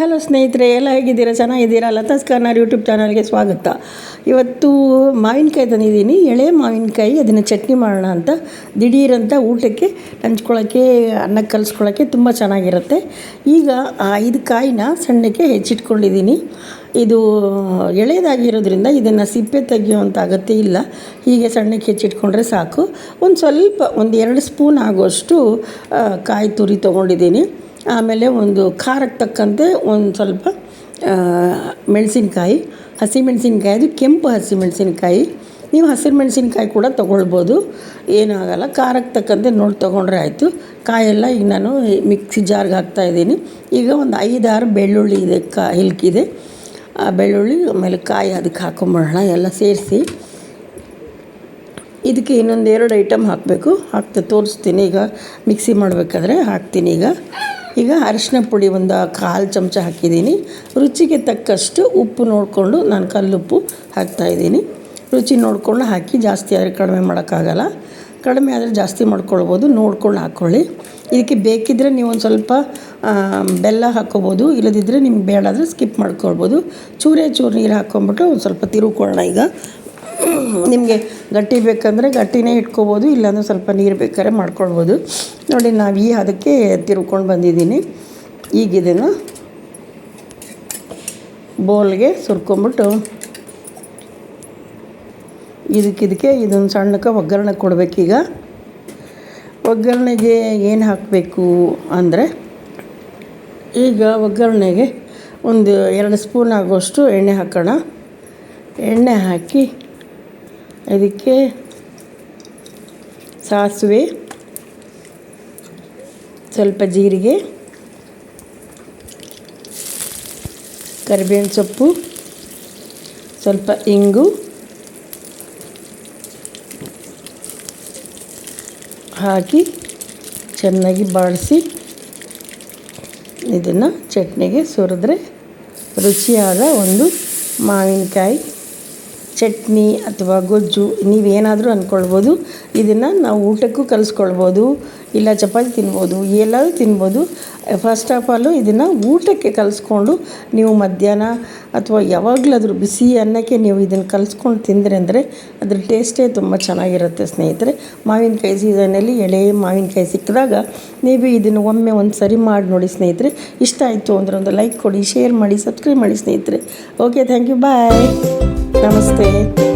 Hello ಸ್ನೇಹಿತರೆ, ಎಲ್ಲ ಹೇಗಿದ್ದೀರಾ? ಚೆನ್ನಾಗಿದ್ದೀರಾ? ಲತಾಸ್ ಕಾರ್ನರ್ ಯೂಟ್ಯೂಬ್ ಚಾನಲ್ಗೆ ಸ್ವಾಗತ. ಇವತ್ತು ಮಾವಿನಕಾಯಿ ತಂದಿದ್ದೀನಿ. ಎಳೆ ಮಾವಿನಕಾಯಿ, ಅದನ್ನು ಚಟ್ನಿ ಮಾಡೋಣ ಅಂತ. ದಿಢೀರಂತ ಊಟಕ್ಕೆ ಹಂಚ್ಕೊಳ್ಳೋಕ್ಕೆ ಅನ್ನಕ್ಕೆ ಕಲಿಸ್ಕೊಳ್ಳೋಕ್ಕೆ ತುಂಬ ಚೆನ್ನಾಗಿರುತ್ತೆ. ಈಗ ಆ ಐದು ಕಾಯಿನ ಸಣ್ಣಕ್ಕೆ ಹೆಚ್ಚಿಟ್ಕೊಂಡಿದ್ದೀನಿ. ಇದು ಎಳೆಯದಾಗಿರೋದ್ರಿಂದ ಇದನ್ನು ಸಿಪ್ಪೆ ತೆಗೆಯುವಂಥ ಅಗತ್ಯ ಇಲ್ಲ. ಹೀಗೆ ಸಣ್ಣಕ್ಕೆ ಹೆಚ್ಚಿಟ್ಕೊಂಡ್ರೆ ಸಾಕು. ಒಂದು ಸ್ವಲ್ಪ, ಒಂದು ಎರಡು ಸ್ಪೂನ್ ಆಗುವಷ್ಟು ಕಾಯಿ ತುರಿ ತೊಗೊಂಡಿದ್ದೀನಿ. ಆಮೇಲೆ ಒಂದು ಖಾರಕ್ಕೆ ತಕ್ಕಂತೆ ಒಂದು ಸ್ವಲ್ಪ ಮೆಣಸಿನ್ಕಾಯಿ ಹಸಿಮೆಣಸಿನ್ಕಾಯಿ ಅದು ಕೆಂಪು ಹಸಿಮೆಣಸಿನ್ಕಾಯಿ ನೀವು ಹಸಿರು ಮೆಣಸಿನ್ಕಾಯಿ ಕೂಡ ತೊಗೊಳ್ಬೋದು. ಏನಾಗಲ್ಲ ಖಾರಕ್ಕೆ ತಕ್ಕಂತೆ ನೋಡಿ ತೊಗೊಂಡ್ರೆ ಆಯಿತು. ಕಾಯೆಲ್ಲ ಈಗ ನಾನು ಮಿಕ್ಸಿ ಜಾರ್ಗೆ ಹಾಕ್ತಾಯಿದ್ದೀನಿ ಈಗ ಒಂದು ಐದಾರು ಬೆಳ್ಳುಳ್ಳಿ ಇದೆ, ಕಾ, ಹಿಲ್ಕಿದೆ. ಆ ಬೆಳ್ಳುಳ್ಳಿ ಆಮೇಲೆ ಕಾಯಿ ಅದಕ್ಕೆ ಹಾಕೊಂಬಿಡೋಣ ಎಲ್ಲ ಸೇರಿಸಿ. ಇದಕ್ಕೆ ಇನ್ನೊಂದು ಎರಡು ಐಟಮ್ ಹಾಕಬೇಕು. ಹಾಕ್ತಾ ತೋರಿಸ್ತೀನಿ, ಈಗ ಮಿಕ್ಸಿ ಮಾಡಬೇಕಾದ್ರೆ ಹಾಕ್ತೀನಿ ಈಗ. ಈಗ ಅರಿಶಿನ ಪುಡಿ ಒಂದು ಕಾಲು ಚಮಚ ಹಾಕಿದ್ದೀನಿ. ರುಚಿಗೆ ತಕ್ಕಷ್ಟು ಉಪ್ಪು ನೋಡಿಕೊಂಡು ನಾನು ಕಲ್ಲುಪ್ಪು ಹಾಕ್ತಾಯಿದ್ದೀನಿ ರುಚಿ ನೋಡಿಕೊಂಡು ಹಾಕಿ ಜಾಸ್ತಿ ಆದರೆ ಕಡಿಮೆ ಮಾಡೋಕ್ಕಾಗಲ್ಲ. ಕಡಿಮೆ ಆದರೆ ಜಾಸ್ತಿ ಮಾಡ್ಕೊಳ್ಬೋದು, ನೋಡ್ಕೊಂಡು ಹಾಕ್ಕೊಳ್ಳಿ ಇದಕ್ಕೆ ಬೇಕಿದ್ದರೆ ನೀವು ಒಂದು ಸ್ವಲ್ಪ ಬೆಲ್ಲ ಹಾಕ್ಕೊಬೋದು ಇಲ್ಲದಿದ್ದರೆ ನಿಮ್ಗೆ ಬೇಡ ಆದರೆ ಸ್ಕಿಪ್ ಮಾಡ್ಕೊಳ್ಬೋದು. ಚೂರೇ ಚೂರು ನೀರು ಹಾಕ್ಕೊಂಬಿಟ್ಟು ಒಂದು ಸ್ವಲ್ಪ ತಿರುಕೊಳ್ಳೋಣ ಈಗ. ನಿಮಗೆ ಗಟ್ಟಿ ಬೇಕಂದರೆ ಗಟ್ಟಿನೇ ಇಟ್ಕೋಬೋದು, ಇಲ್ಲಾಂದ್ರೆ ಸ್ವಲ್ಪ ನೀರು ಬೇಕಾದ್ರೆ ಮಾಡ್ಕೊಳ್ಬೋದು. ನೋಡಿ, ನಾವು ಈ ಅದಕ್ಕೆ ತಿರ್ಕೊಂಡು ಬಂದಿದ್ದೀನಿ. ಈಗ ಇದನ್ನು ಬೋಲ್ಗೆ ಸುರ್ಕೊಂಬಿಟ್ಟು ಇದಕ್ಕಿದಕ್ಕೆ ಇದೊಂದು ಸಣ್ಣಕ್ಕೆ ಒಗ್ಗರಣೆ ಕೊಡಬೇಕೀಗ. ಒಗ್ಗರಣೆಗೆ ಏನು ಹಾಕಬೇಕು ಅಂದರೆ ಈಗ ಒಗ್ಗರಣೆಗೆ ಒಂದು ಎರಡು ಸ್ಪೂನ್ ಆಗುವಷ್ಟು ಎಣ್ಣೆ ಹಾಕೋಣ. ಎಣ್ಣೆ ಹಾಕಿ ಇದಕ್ಕೆ ಸಾಸಿವೆ, ಸ್ವಲ್ಪ ಜೀರಿಗೆ, ಕರಿಬೇವಿನ ಸೊಪ್ಪು, ಸ್ವಲ್ಪ ಇಂಗು, ಹಾಕಿ ಚೆನ್ನಾಗಿ ಬಾಡಿಸಿ ಇದನ್ನು ಚಟ್ನಿಗೆ ಸುರಿದ್ರೆ ರುಚಿಯಾದ ಒಂದು ಮಾವಿನಕಾಯಿ. ಚಟ್ನಿ ಅಥವಾ ಗೊಜ್ಜು ನೀವೇನಾದರೂ ಅಂದ್ಕೊಳ್ಬೋದು ಇದನ್ನು ನಾವು ಊಟಕ್ಕೂ ಕಲಿಸ್ಕೊಳ್ಬೋದು, ಇಲ್ಲ ಚಪಾತಿ ತಿನ್ಬೋದು ಎಲ್ಲರೂ ತಿನ್ಬೋದು. ಫಸ್ಟ್ ಆಫ್ ಆಲು ಇದನ್ನು ಊಟಕ್ಕೆ ಕಲಿಸ್ಕೊಂಡು ನೀವು ಮಧ್ಯಾಹ್ನ ಅಥವಾ ಯಾವಾಗಲಾದರೂ ಬಿಸಿ ಅನ್ನಕ್ಕೆ ನೀವು ಇದನ್ನು ಕಲಿಸ್ಕೊಂಡು ತಿಂದರೆ ಅಂದರೆ ಅದ್ರ ಟೇಸ್ಟೇ ತುಂಬ ಚೆನ್ನಾಗಿರುತ್ತೆ ಸ್ನೇಹಿತರೆ. ಮಾವಿನಕಾಯಿ ಸೀಸನಲ್ಲಿ ಎಳೆ ಮಾವಿನಕಾಯಿ ಸಿಕ್ಕಿದಾಗ ನೀವು ಇದನ್ನು ಒಮ್ಮೆ ಒಂದು ಸರಿ ಮಾಡಿ ನೋಡಿ ಸ್ನೇಹಿತರೆ. ಇಷ್ಟ ಆಯಿತು ಅಂದರೆ ಒಂದು ಲೈಕ್ ಕೊಡಿ ಶೇರ್ ಮಾಡಿ ಸಬ್ಸ್ಕ್ರೈಬ್ ಮಾಡಿ ಸ್ನೇಹಿತರೆ. Okay thank you bye Namastê.